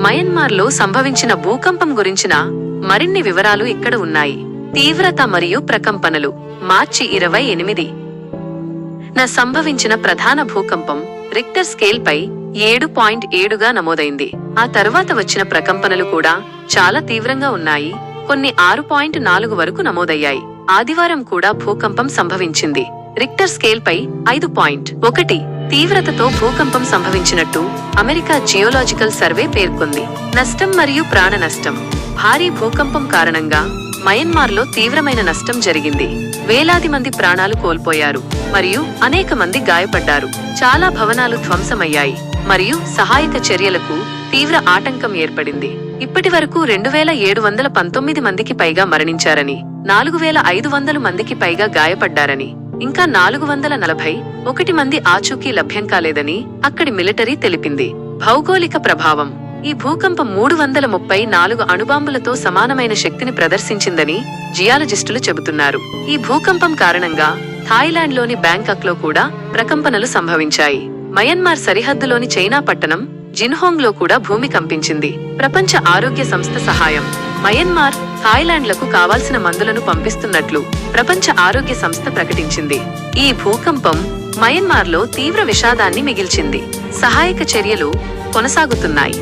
మయన్మార్లో సంభవించిన భూకంపం గురించిన మరిన్ని వివరాలు ఇక్కడ ఉన్నాయి. తీవ్రత మరియు ప్రకంపనలు. మార్చి ఇరవై ఎనిమిది. న సంభవించిన ప్రధాన భూకంపం రిక్టర్ స్కేల్ పై ఏడు పాయింట్ ఏడుగా నమోదైంది. ఆ తర్వాత వచ్చిన ప్రకంపనలు కూడా చాలా తీవ్రంగా ఉన్నాయి. కొన్ని ఆరు పాయింట్ నాలుగు వరకు నమోదయ్యాయి. ఆదివారం కూడా భూకంపం సంభవించింది. రిక్టర్ స్కేల్ పై ఐదు పాయింట్ ఒకటి. తీవ్రతతో భూకంపం సంభవించినట్టు అమెరికా జియోలాజికల్ సర్వే పేర్కొంది. నష్టం మరియు ప్రాణ నష్టం. భారీ భూకంపం కారణంగా మయన్మార్లో తీవ్రమైన నష్టం జరిగింది. వేలాది మంది ప్రాణాలు కోల్పోయారు మరియు అనేక మంది గాయపడ్డారు. చాలా భవనాలు ధ్వంసమయ్యాయి మరియు సహాయక చర్యలకు తీవ్ర ఆటంకం ఏర్పడింది. ఇప్పటి వరకు రెండు వేల ఏడు వందల పంతొమ్మిది మందికి పైగా మరణించారని నాలుగు వేల ఐదు వందల మందికి పైగా గాయపడ్డారని ఇంకా నాలుగు వందల నలభై ఒకటి మంది ఆచూకీ లభ్యం కాలేదని అక్కడి మిలిటరీ తెలిపింది. భౌగోళిక ప్రభావం. ఈ భూకంపం మూడు వందల ముప్పై నాలుగు అణుబాంబులతో సమానమైన శక్తిని ప్రదర్శించిందని జియాలజిస్టులు చెబుతున్నారు. ఈ భూకంపం కారణంగా థాయిలాండ్లోని బ్యాంకాక్లో కూడా ప్రకంపనలు సంభవించాయి. మయన్మార్ సరిహద్దులోని చైనా పట్టణం జిన్హోంగ్లో కూడా భూమి కంపించింది. ప్రపంచ ఆరోగ్య సంస్థ సహాయం. మయన్మార్ థాయిలాండ్లకు కావాల్సిన మందులను పంపిస్తున్నట్లు ప్రపంచ ఆరోగ్య సంస్థ ప్రకటించింది. ఈ భూకంపం మయన్మార్లో తీవ్ర విషాదాన్ని మిగిల్చింది. సహాయక చర్యలు కొనసాగుతున్నాయి.